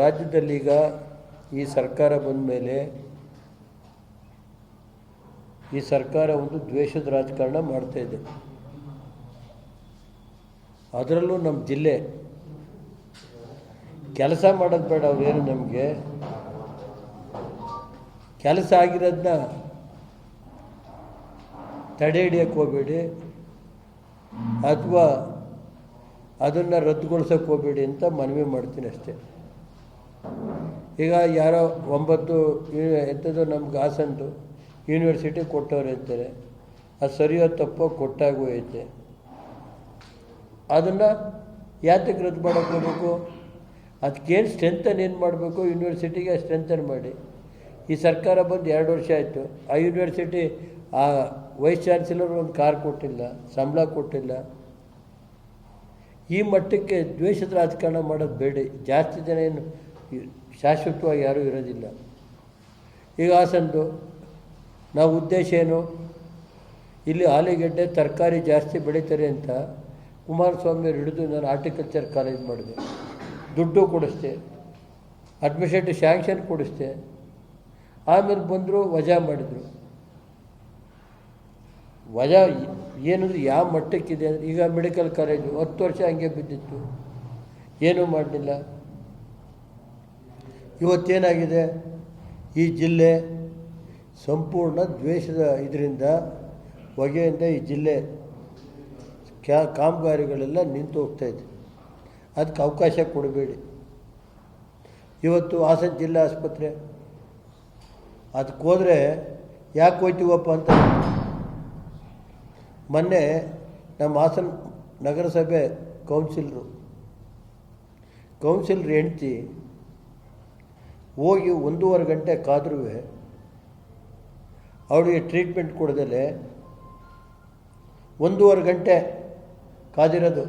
ರಾಜ್ಯದಲ್ಲೀಗ ಈ ಸರ್ಕಾರ ಬಂದ ಮೇಲೆ ಈ ಸರ್ಕಾರ ಒಂದು ದ್ವೇಷದ ರಾಜಕಾರಣ ಮಾಡ್ತಾ ಇದೆ. ಅದರಲ್ಲೂ ನಮ್ಮ ಜಿಲ್ಲೆ ಕೆಲಸ ಮಾಡೋದು ಬೇಡ ಅವ್ರೇನು ನಮಗೆ. ಕೆಲಸ ಆಗಿರೋದನ್ನ ತಡೆ ಹಿಡಿಯಕ್ಕೆ ಹೋಗಬೇಡಿ ಅಥವಾ ಅದನ್ನು ರದ್ದುಗೊಳಿಸೋಕೆ ಹೋಗಬೇಡಿ ಅಂತ ಮನವಿ ಮಾಡ್ತೀನಿ ಅಷ್ಟೇ. ಈಗ ಯಾರೋ ಒಂಬತ್ತು ಎಂಥದ್ದು ನಮ್ಗೆ ಹಾಸನದು ಯೂನಿವರ್ಸಿಟಿ ಕೊಟ್ಟವ್ರು ಇರ್ತಾರೆ. ಅದು ಸರಿಯೋ ತಪ್ಪೋ ಕೊಟ್ಟಾಗೂ ಐತೆ. ಅದನ್ನು ಯಾತಕ್ಕೆ ರದ್ದು ಮಾಡೋಕ್ಕೆ ಅದಕ್ಕೇನು ಸ್ಟ್ರೆಂಥನ್ ಏನು ಮಾಡಬೇಕು? ಯೂನಿವರ್ಸಿಟಿಗೆ ಸ್ಟ್ರೆಂಥನ್ ಮಾಡಿ. ಈ ಸರ್ಕಾರ ಬಂದು ಎರಡು ವರ್ಷ ಆಯಿತು. ಆ ಯೂನಿವರ್ಸಿಟಿ, ಆ ವೈಸ್ ಚಾನ್ಸಲರ್ ಒಂದು ಕಾರ್ ಕೊಟ್ಟಿಲ್ಲ, ಸಂಬಳ ಕೊಟ್ಟಿಲ್ಲ. ಈ ಮಟ್ಟಕ್ಕೆ ದ್ವೇಷದ ರಾಜಕಾರಣ ಮಾಡೋದು ಬೇಡಿ. ಜಾಸ್ತಿ ಜನ ಏನು ಶಾಶ್ವತವಾಗಿ ಯಾರೂ ಇರೋದಿಲ್ಲ. ಈಗ ಹಾಸನದು ನಾವು ಉದ್ದೇಶ ಏನು? ಇಲ್ಲಿ ಆಲೂಗೆಡ್ಡೆ ತರಕಾರಿ ಜಾಸ್ತಿ ಬೆಳೀತಾರೆ ಅಂತ ಕುಮಾರಸ್ವಾಮಿ ಹಿಡಿದು ನಾನು ಆರ್ಟಿಕಲ್ಚರ್ ಕಾಲೇಜ್ ಮಾಡಿದೆ. ದುಡ್ಡು ಕೊಡಿಸ್ದೆ. Admission sanction ಕೊಡಿಸ್ದೆ. ಆಮೇಲೆ ಬಂದರು ವಜಾ ಮಾಡಿದರು. ವಜಾ ಏನಂದ್ರೆ ಯಾವ ಮಟ್ಟಕ್ಕಿದೆ? ಅಂದರೆ ಈಗ ಮೆಡಿಕಲ್ ಕಾಲೇಜು ಹತ್ತು ವರ್ಷ ಹಂಗೆ ಬಿದ್ದಿತ್ತು. ಏನೂ ಮಾಡಲಿಲ್ಲ. ಇವತ್ತೇನಾಗಿದೆ? ಈ ಜಿಲ್ಲೆ ಸಂಪೂರ್ಣ ದ್ವೇಷದ ಇದರಿಂದ, ಹೊಗೆಯಿಂದ ಈ ಜಿಲ್ಲೆ ಕ್ಯಾ, ಕಾಮಗಾರಿಗಳೆಲ್ಲ ನಿಂತು ಹೋಗ್ತಾಯಿದೆ ಅದಕ್ಕೆ ಅವಕಾಶ ಕೊಡಬೇಡಿ. ಇವತ್ತು ಹಾಸನ ಜಿಲ್ಲಾ ಆಸ್ಪತ್ರೆ, ಅದಕ್ಕೆ ಹೋದರೆ ಯಾಕೆ ಹೋಯ್ತೀವಪ್ಪ ಅಂತ ಮೊನ್ನೆ ನಮ್ಮ ಹಾಸನ ನಗರಸಭೆ ಕೌನ್ಸಿಲ್ರು, ಕೌನ್ಸಿಲರ್ ಹೆಂಡ್ತಿ ಹೋಗಿ ಒಂದೂವರೆ ಗಂಟೆ ಕಾದ್ರೂ ಅವಳಿಗೆ ಟ್ರೀಟ್ಮೆಂಟ್ ಕೊಡದಲೆ ಒಂದೂವರೆ ಗಂಟೆ ಕಾದಿರೋದು.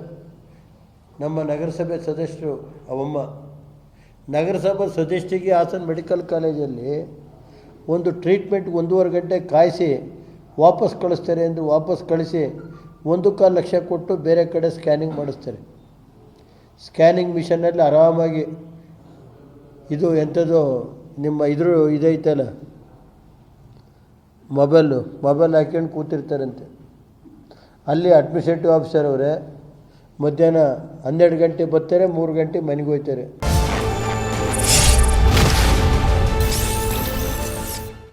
ನಮ್ಮ ನಗರಸಭೆ ಸದಸ್ಯರು, ಅವಮ್ಮ. ನಗರಸಭಾ ಸದಸ್ಯರಿಗೆ ಹಾಸನ ಮೆಡಿಕಲ್ ಕಾಲೇಜಲ್ಲಿ ಒಂದು ಟ್ರೀಟ್ಮೆಂಟ್ ಒಂದೂವರೆ ಗಂಟೆ ಕಾಯಿಸಿ ವಾಪಸ್ ಕಳಿಸ್ತಾರೆ ಎಂದು ವಾಪಸ್ ಕಳಿಸಿ ಒಂದು ಕಾಲು ಲಕ್ಷ ಕೊಟ್ಟು ಬೇರೆ ಕಡೆ ಸ್ಕ್ಯಾನಿಂಗ್ ಮಾಡಿಸ್ತಾರೆ. ಸ್ಕ್ಯಾನಿಂಗ್ ಮಿಷನಲ್ಲಿ ಆರಾಮಾಗಿ ಇದು ಎಂಥದ್ದು ನಿಮ್ಮ ಇದ್ರ ಇದೈತಲ್ಲ? ಮೊಬೈಲು, ಮೊಬೈಲ್ ಹಾಕ್ಕೊಂಡು ಕೂತಿರ್ತಾರಂತೆ. ಅಲ್ಲಿ ಅಡ್ಮಿನಿಸ್ಟ್ರೇಟಿವ್ ಆಫೀಸರ್ ಅವರೇ ಮಧ್ಯಾಹ್ನ ಹನ್ನೆರಡು ಗಂಟೆ ಬರ್ತಾರೆ, ಮೂರು ಗಂಟೆ ಮನೆಗೆ ಹೋಗ್ತಾರೆ.